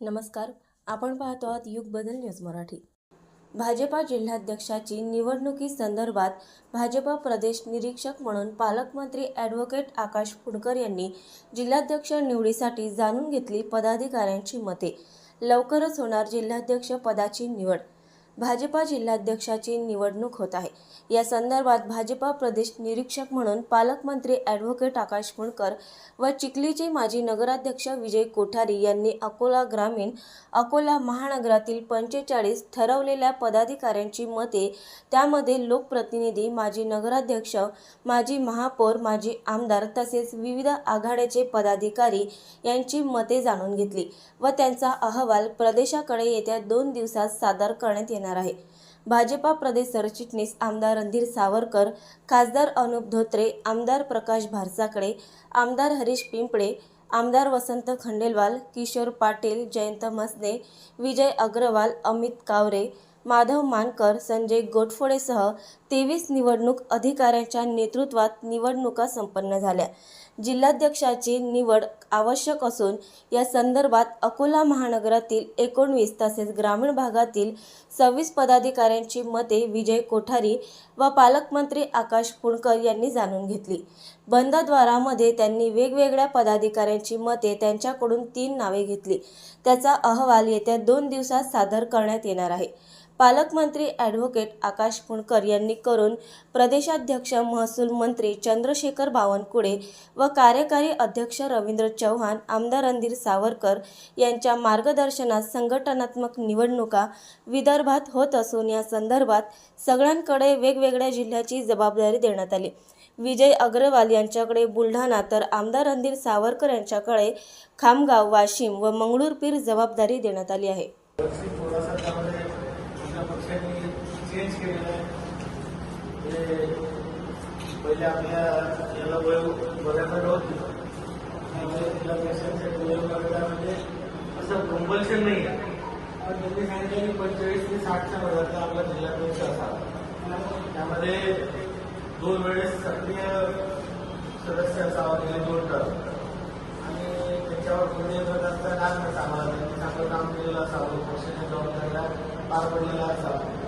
नमस्कार. आपण पाहतो आहात युग बदल न्यूज मराठी. भाजपा जिल्हाध्यक्षाची निवडणुकी संदर्भात भाजपा प्रदेश निरीक्षक म्हणून पालकमंत्री ॲडव्होकेट आकाश फुंडकर यांनी जिल्हाध्यक्ष निवडीसाठी जाणून घेतली पदाधिकाऱ्यांची मते. लवकरच होणार जिल्हाध्यक्ष पदाची निवड. भाजपा जिल्हाध्यक्षाची निवडणूक होत आहे. या संदर्भात भाजपा प्रदेश निरीक्षक म्हणून पालकमंत्री ॲडव्होकेट आकाश फुंडकर व चिखलीचे माजी नगराध्यक्ष विजय कोठारी यांनी अकोला ग्रामीण अकोला महानगरातील पंचेचाळीस ठरवलेल्या पदाधिकाऱ्यांची मते त्यामध्ये लोकप्रतिनिधी माजी नगराध्यक्ष माजी महापौर माजी आमदार तसेच विविध आघाड्याचे पदाधिकारी यांची मते जाणून घेतली व त्यांचा अहवाल प्रदेशाकडे येत्या दोन दिवसात सादर करण्यात येणार आहे. भाजपा प्रदेश सरचिटणीस आमदार रणधीर सावरकर खासदार अनुप धोत्रे आमदार प्रकाश भारसाकडे आमदार हरीश पिंपळे आमदार वसंत खंडेलवाल किशोर पाटील जयंत मसने विजय अग्रवाल अमित कावरे माधव मानकर संजय गोटफोडेसह तेवीस निवडणूक अधिकाऱ्यांच्या नेतृत्वात निवडणुका संपन्न झाल्या. जिल्हाध्यक्षाची निवड आवश्यक असून या संदर्भात अकोला महानगरातील एकोणवीस तसेच ग्रामीण भागातील सव्वीस पदाधिकाऱ्यांची मते विजय कोठारी व पालकमंत्री आकाश पुणकर यांनी जाणून घेतली. बंदद्वारामध्ये त्यांनी वेगवेगळ्या पदाधिकाऱ्यांची मते त्यांच्याकडून तीन नावे घेतली. त्याचा अहवाल येत्या दोन दिवसात सादर करण्यात येणार आहे. पालकमंत्री ॲडव्होकेट आकाश पुणकर यांनी करून प्रदेशाध्यक्ष महसूल मंत्री चंद्रशेखर बावनकुळे व कार्यकारी अध्यक्ष रवींद्र चव्हाण आमदार रणधीर सावरकर यांच्या मार्गदर्शनात संघटनात्मक निवडणुका विदर्भात होत असून या संदर्भात सगळ्यांकडे वेगवेगळ्या जिल्ह्याची जबाबदारी देण्यात आली. विजय अग्रवाल यांच्याकडे बुलढाणा तर आमदार रणधीर सावरकर यांच्याकडे खामगाव वाशिम व मंगळूरपीर जबाबदारी देण्यात आली आहे वर्षी थोडासा त्यामध्ये आपल्या पक्षाने चेंज केलेला आहे. ते पहिले आपल्या याला वय बऱ्यापैकी होती त्यामुळे तिला पेशंटसाठी वयोमर्यादा म्हणजे असं कंपल्शन नाही आहे. पण त्यांनी सांगितलं की पंचेचाळीस ते साठच्या वयाचा आपला जिल्हा जिल्हाध्यक्ष असावा त्यामध्ये दोन वेळेस सक्रिय सदस्य असावा गेले दोन टर्म. आणि त्याच्यावर पुढे येत असताना आज आम्हाला त्यांनी चांगलं काम केलेलं असावं पक्षाच्या जबाबदारीला पार पडलेला असावा.